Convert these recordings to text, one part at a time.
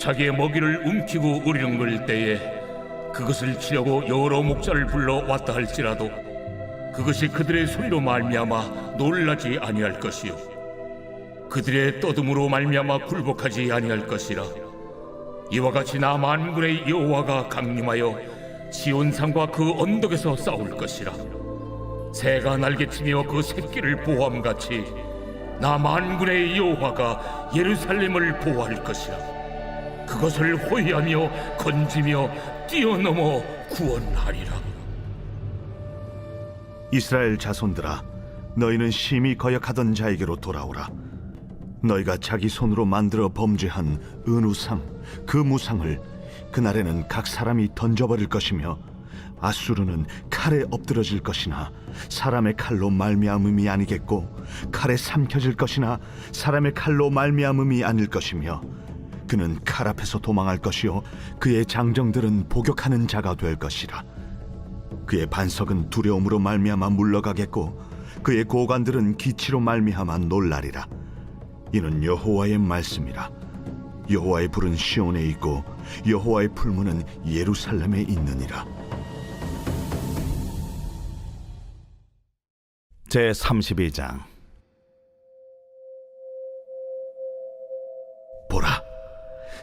자기의 먹이를 움키고 으르렁거릴 때에 그것을 치려고 여러 목자를 불러 왔다 할지라도 그것이 그들의 소리로 말미암아 놀라지 아니할 것이요. 그들의 떠듬으로 말미암아 굴복하지 아니할 것이라. 이와 같이 나 만군의 여호와가 강림하여 시온산과 그 언덕에서 싸울 것이라. 새가 날개치며 그 새끼를 보호함같이 나 만군의 여호와가 예루살렘을 보호할 것이라 그것을 호위하며 건지며 뛰어넘어 구원하리라. 이스라엘 자손들아 너희는 심히 거역하던 자에게로 돌아오라. 너희가 자기 손으로 만들어 범죄한 은우상 그 무상을 그날에는 각 사람이 던져버릴 것이며 아수르는 칼에 엎드러질 것이나 사람의 칼로 말미암음이 아니겠고 칼에 삼켜질 것이나 사람의 칼로 말미암음이 아닐 것이며 그는 칼 앞에서 도망할 것이요 그의 장정들은 복역하는 자가 될 것이라. 그의 반석은 두려움으로 말미암아 물러가겠고 그의 고관들은 기치로 말미암아 놀라리라. 이는 여호와의 말씀이라. 여호와의 불은 시온에 있고 여호와의 풀무는 예루살렘에 있느니라. 제 32장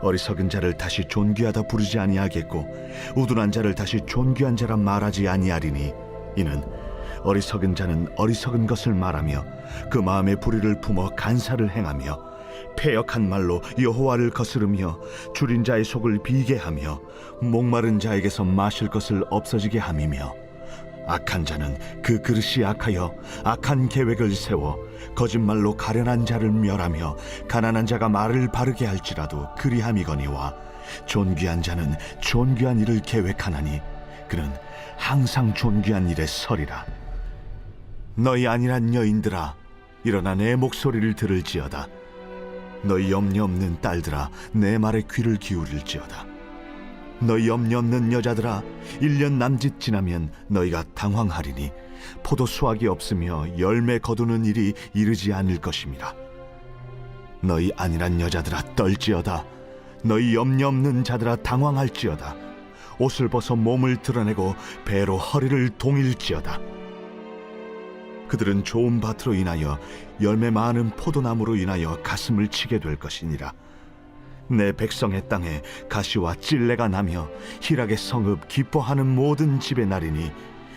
어리석은 자를 다시 존귀하다 부르지 아니하겠고 우둔한 자를 다시 존귀한 자라 말하지 아니하리니 이는 어리석은 자는 어리석은 것을 말하며 그 마음에 불의를 품어 간사를 행하며 패역한 말로 여호와를 거스르며 줄인 자의 속을 비게 하며 목마른 자에게서 마실 것을 없어지게 함이며 악한 자는 그 그릇이 악하여 악한 계획을 세워 거짓말로 가련한 자를 멸하며 가난한 자가 말을 바르게 할지라도 그리함이거니와 존귀한 자는 존귀한 일을 계획하나니 그는 항상 존귀한 일에 서리라. 너희 아니란 여인들아 일어나 내 목소리를 들을지어다. 너희 염려 없는 딸들아 내 말에 귀를 기울일지어다 너희 염려 없는 여자들아 일년 남짓 지나면 너희가 당황하리니 포도 수확이 없으며 열매 거두는 일이 이르지 않을 것임이라 너희 아니란 여자들아 떨지어다. 너희 염려 없는 자들아 당황할지어다. 옷을 벗어 몸을 드러내고 배로 허리를 동일지어다. 그들은 좋은 밭으로 인하여 열매 많은 포도나무로 인하여 가슴을 치게 될 것이니라 내 백성의 땅에 가시와 찔레가 나며 희락의 성읍 기뻐하는 모든 집의 날이니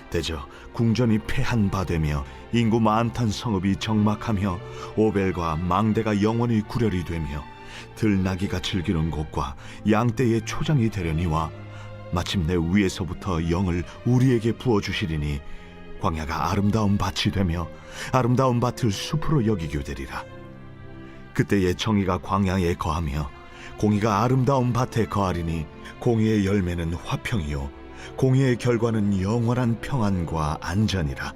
대저 궁전이 패한 바 되며 인구 많던 성읍이 정막하며 오벨과 망대가 영원히 구렬이 되며 들나귀가 즐기는 곳과 양떼의 초장이 되려니와 마침내 위에서부터 영을 우리에게 부어 주시리니 광야가 아름다운 밭이 되며 아름다운 밭을 숲으로 여기게 되리라. 그때의 정의가 광야에 거하며 공의가 아름다운 밭에 거하리니 공의의 열매는 화평이요. 공의의 결과는 영원한 평안과 안전이라.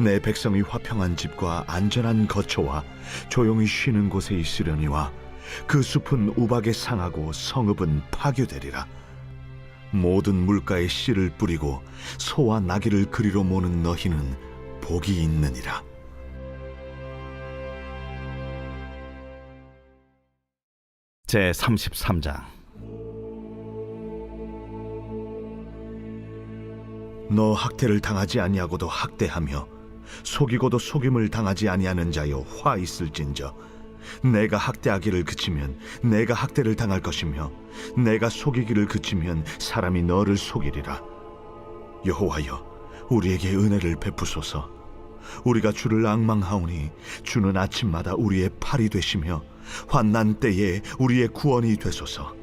내 백성이 화평한 집과 안전한 거처와 조용히 쉬는 곳에 있으려니와 그 숲은 우박에 상하고 성읍은 파괴되리라. 모든 물가에 씨를 뿌리고 소와 나귀를 그리로 모는 너희는 복이 있느니라. 제 33장. 너 학대를 당하지 아니하고도 학대하며 속이고도 속임을 당하지 아니하는 자여 화 있을진저. 내가 학대하기를 그치면 내가 학대를 당할 것이며 내가 속이기를 그치면 사람이 너를 속이리라. 여호와여 우리에게 은혜를 베푸소서 우리가 주를 앙망하오니 주는 아침마다 우리의 팔이 되시며 환난 때에 우리의 구원이 되소서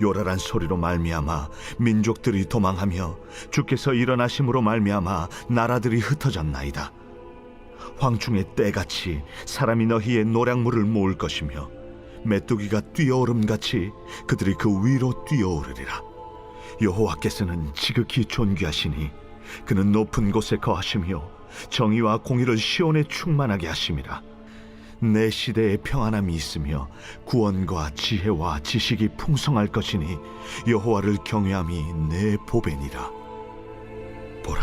요란한 소리로 말미암아 민족들이 도망하며 주께서 일어나심으로 말미암아 나라들이 흩어졌나이다. 황충의 때같이 사람이 너희의 노량물을 모을 것이며 메뚜기가 뛰어오름같이 그들이 그 위로 뛰어오르리라. 여호와께서는 지극히 존귀하시니 그는 높은 곳에 거하시며 정의와 공의를 시온에 충만하게 하심이라. 내 시대에 평안함이 있으며 구원과 지혜와 지식이 풍성할 것이니 여호와를 경외함이 내 보배니라 보라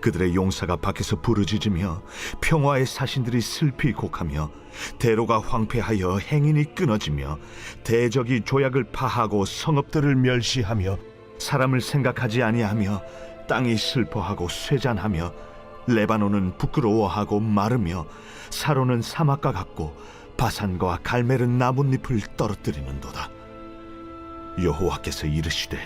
그들의 용사가 밖에서 부르짖으며 평화의 사신들이 슬피 곡하며 대로가 황폐하여 행인이 끊어지며 대적이 조약을 파하고 성읍들을 멸시하며 사람을 생각하지 아니하며 땅이 슬퍼하고 쇠잔하며 레바논은 부끄러워하고 마르며 사로는 사막과 같고 바산과 갈멜은 나뭇잎을 떨어뜨리는도다. 여호와께서 이르시되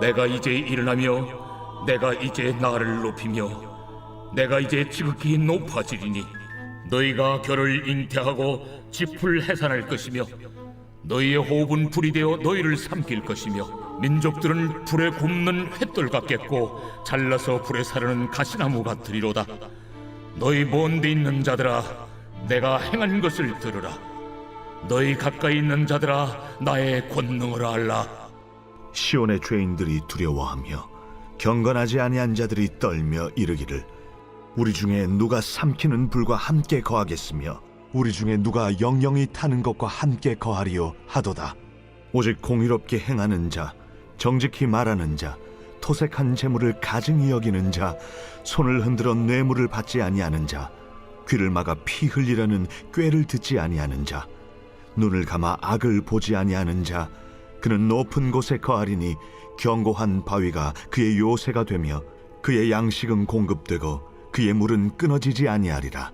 내가 이제 일어나며 내가 이제 나를 높이며 내가 이제 지극히 높아지리니 너희가 결을 잉태하고 짚을 해산할 것이며 너희의 호흡은 불이 되어 너희를 삼킬 것이며 민족들은 불에 굽는 횃돌 같겠고 잘라서 불에 사르는 가시나무 같으리로다. 너희 먼데 있는 자들아 내가 행한 것을 들으라. 너희 가까이 있는 자들아 나의 권능을 알라. 시온의 죄인들이 두려워하며 경건하지 아니한 자들이 떨며 이르기를 우리 중에 누가 삼키는 불과 함께 거하겠으며 우리 중에 누가 영영이 타는 것과 함께 거하리요 하도다. 오직 공의롭게 행하는 자 정직히 말하는 자 토색한 재물을 가증히 여기는 자 손을 흔들어 뇌물을 받지 아니하는 자 귀를 막아 피 흘리려는 꾀를 듣지 아니하는 자 눈을 감아 악을 보지 아니하는 자 그는 높은 곳에 거하리니 견고한 바위가 그의 요새가 되며 그의 양식은 공급되고 그의 물은 끊어지지 아니하리라.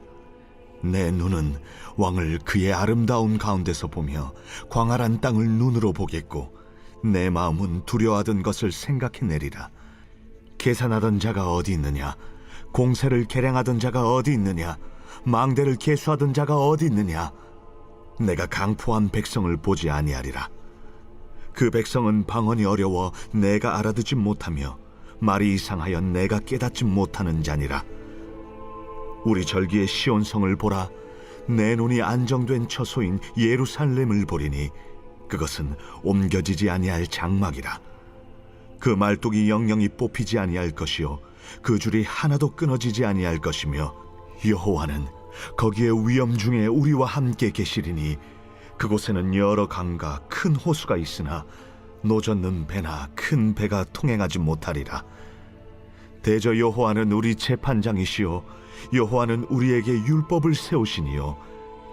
내 눈은 왕을 그의 아름다운 가운데서 보며 광활한 땅을 눈으로 보겠고 내 마음은 두려워하던 것을 생각해내리라. 계산하던 자가 어디 있느냐? 공세를 계량하던 자가 어디 있느냐? 망대를 계수하던 자가 어디 있느냐? 내가 강포한 백성을 보지 아니하리라. 그 백성은 방언이 어려워 내가 알아듣지 못하며 말이 이상하여 내가 깨닫지 못하는 자니라. 우리 절기의 시온성을 보라. 내 눈이 안정된 처소인 예루살렘을 보리니 그것은 옮겨지지 아니할 장막이라. 그 말뚝이 영영이 뽑히지 아니할 것이요 그 줄이 하나도 끊어지지 아니할 것이며 여호와는 거기에 위험 중에 우리와 함께 계시리니 그곳에는 여러 강과 큰 호수가 있으나 노젓는 배나 큰 배가 통행하지 못하리라. 대저 여호와는 우리 재판장이시요 여호와는 우리에게 율법을 세우시니요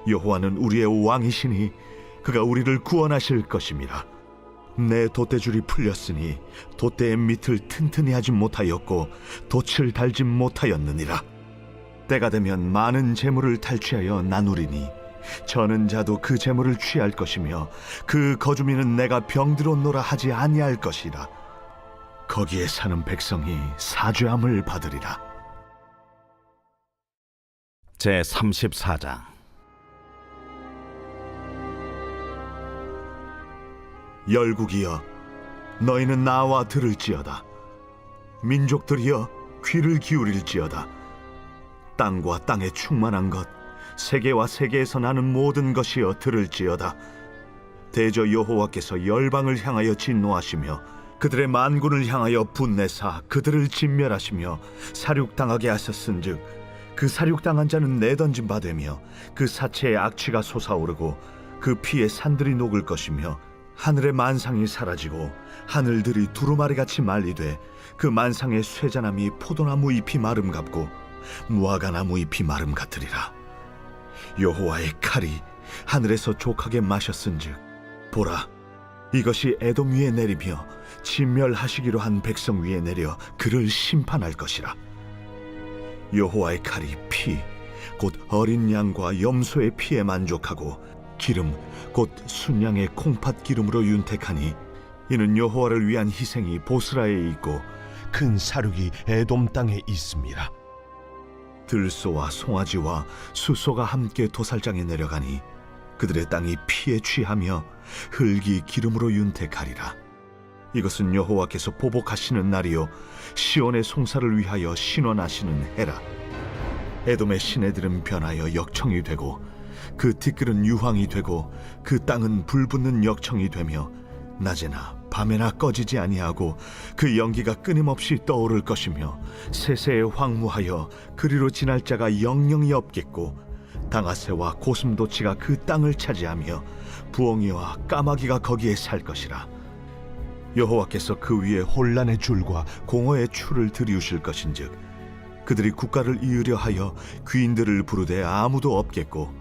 여호와는 우리의 왕이시니 그가 우리를 구원하실 것임이라 내 돛대줄이 풀렸으니 돛대의 밑을 튼튼히 하지 못하였고 돛을 달지 못하였느니라. 때가 되면 많은 재물을 탈취하여 나누리니 저는 자도 그 재물을 취할 것이며 그 거주민은 내가 병들었노라 하지 아니할 것이라. 거기에 사는 백성이 사죄함을 받으리라. 제 34장 열국이여 너희는 나와 들을지어다. 민족들이여 귀를 기울일지어다. 땅과 땅에 충만한 것 세계와 세계에서 나는 모든 것이여 들을지어다. 대저 여호와께서 열방을 향하여 진노하시며 그들의 만군을 향하여 분내사 그들을 진멸하시며 사륙당하게 하셨은즉 그 사륙당한 자는 내던진 바 되며 그 사체의 악취가 솟아오르고 그 피에 산들이 녹을 것이며 하늘의 만상이 사라지고 하늘들이 두루마리 같이 말리되 그 만상의 쇠자나무 포도나무 잎이 마름 같고 무화과 나무 잎이 마름 같으리라. 여호와의 칼이 하늘에서 족하게 마셨은즉 보라 이것이 에돔 위에 내리며 진멸하시기로 한 백성 위에 내려 그를 심판할 것이라. 여호와의 칼이 피 곧 어린 양과 염소의 피에 만족하고 기름 곧 순양의 콩팥 기름으로 윤택하니 이는 여호와를 위한 희생이 보스라에 있고 큰 사륙이 에돔 땅에 있습니다. 들소와 송아지와 수소가 함께 도살장에 내려가니 그들의 땅이 피에 취하며 흙이 기름으로 윤택하리라 이것은 여호와께서 보복하시는 날이요 시온의 송사를 위하여 신원하시는 해라 에돔의 시내들은 변하여 역청이 되고 그 티끌은 유황이 되고 그 땅은 불붙는 역청이 되며 낮에나 밤에나 꺼지지 아니하고 그 연기가 끊임없이 떠오를 것이며 세세에 황무하여 그리로 지날 자가 영영이 없겠고 당아새와 고슴도치가 그 땅을 차지하며 부엉이와 까마귀가 거기에 살 것이라. 여호와께서 그 위에 혼란의 줄과 공허의 추를 들이우실 것인즉 그들이 국가를 이으려 하여 귀인들을 부르되 아무도 없겠고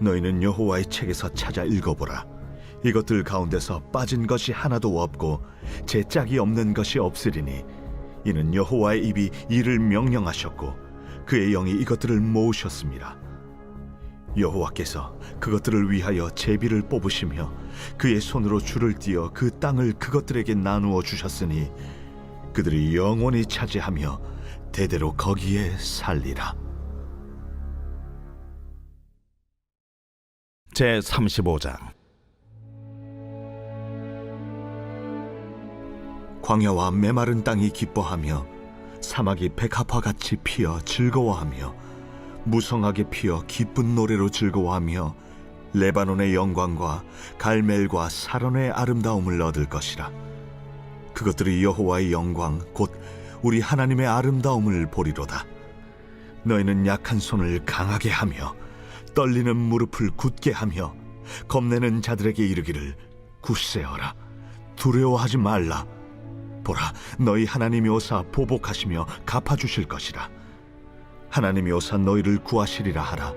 너희는 여호와의 책에서 찾아 읽어보라 이것들 가운데서 빠진 것이 하나도 없고 제 짝이 없는 것이 없으리니 이는 여호와의 입이 이를 명령하셨고 그의 영이 이것들을 모으셨습니다 여호와께서 그것들을 위하여 제비를 뽑으시며 그의 손으로 줄을 띄어 그 땅을 그것들에게 나누어 주셨으니 그들이 영원히 차지하며 대대로 거기에 살리라. 제 35장. 광야와 메마른 땅이 기뻐하며 사막이 백합화 같이 피어 즐거워하며 무성하게 피어 기쁜 노래로 즐거워하며 레바논의 영광과 갈멜과 사론의 아름다움을 얻을 것이라. 그것들이 여호와의 영광 곧 우리 하나님의 아름다움을 보리로다. 너희는 약한 손을 강하게 하며 떨리는 무릎을 굳게 하며 겁내는 자들에게 이르기를 굳세어라. 두려워하지 말라. 보라 너희 하나님이 오사 보복하시며 갚아 주실 것이라. 하나님이 오사 너희를 구하시리라 하라.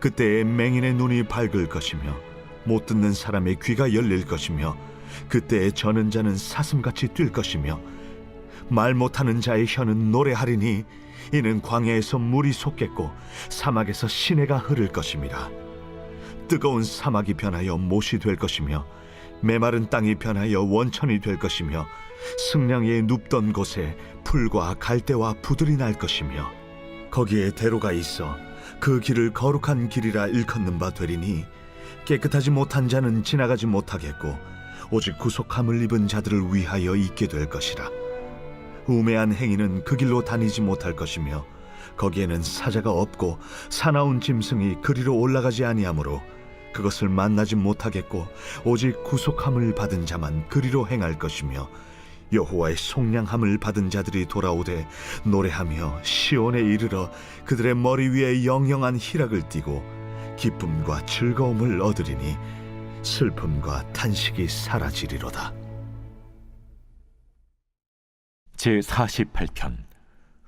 그때에 맹인의 눈이 밝을 것이며 못 듣는 사람의 귀가 열릴 것이며 그때에 저는 자는 사슴같이 뛸 것이며 말 못하는 자의 혀는 노래하리니 이는 광야에서 물이 솟겠고 사막에서 시내가 흐를 것임이라 뜨거운 사막이 변하여 못이 될 것이며 메마른 땅이 변하여 원천이 될 것이며 승냥이의 눕던 곳에 풀과 갈대와 부들이 날 것이며 거기에 대로가 있어 그 길을 거룩한 길이라 일컫는 바 되리니 깨끗하지 못한 자는 지나가지 못하겠고 오직 구속함을 입은 자들을 위하여 있게 될 것이라 우매한 행위는 그 길로 다니지 못할 것이며 거기에는 사자가 없고 사나운 짐승이 그리로 올라가지 아니하므로 그것을 만나지 못하겠고 오직 구속함을 받은 자만 그리로 행할 것이며 여호와의 속량함을 받은 자들이 돌아오되 노래하며 시온에 이르러 그들의 머리 위에 영영한 희락을 띠고 기쁨과 즐거움을 얻으리니 슬픔과 탄식이 사라지리로다. 제 48편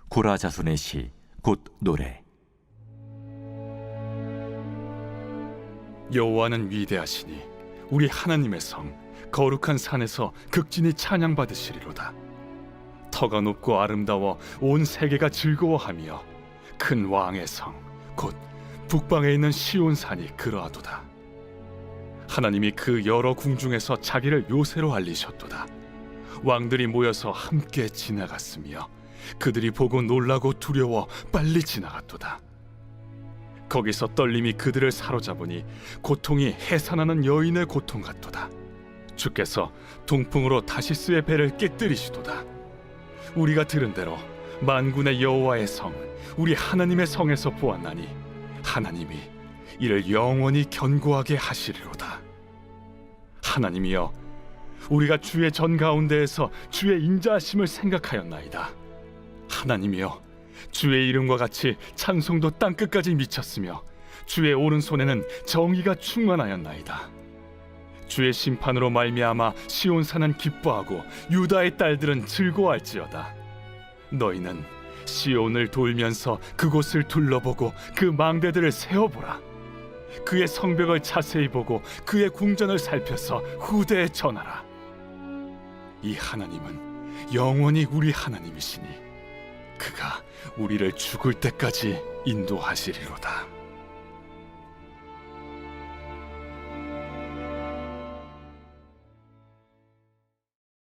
고라 자손의 시 곧 노래. 여호와는 위대하시니 우리 하나님의 성 거룩한 산에서 극진히 찬양받으시리로다. 터가 높고 아름다워 온 세계가 즐거워하며 큰 왕의 성 곧 북방에 있는 시온산이 그러하도다. 하나님이 그 여러 궁중에서 자기를 요새로 알리셨도다 왕들이 모여서 함께 지나갔으며 그들이 보고 놀라고 두려워 빨리 지나갔도다 거기서 떨림이 그들을 사로잡으니 고통이 해산하는 여인의 고통 같도다 주께서 동풍으로 다시스의 배를 깨뜨리시도다. 우리가 들은 대로 만군의 여호와의 성, 우리 하나님의 성에서 보았나니 하나님이 이를 영원히 견고하게 하시리로다. 하나님이여, 우리가 주의 전 가운데에서 주의 인자하심을 생각하였나이다. 하나님이여, 주의 이름과 같이 찬송도 땅 끝까지 미쳤으며 주의 오른손에는 정의가 충만하였나이다. 주의 심판으로 말미암아 시온 산은 기뻐하고 유다의 딸들은 즐거워할지어다. 너희는 시온을 돌면서 그곳을 둘러보고 그 망대들을 세어보라. 그의 성벽을 자세히 보고 그의 궁전을 살펴서 후대에 전하라. 이 하나님은 영원히 우리 하나님이시니 그가 우리를 죽을 때까지 인도하시리로다.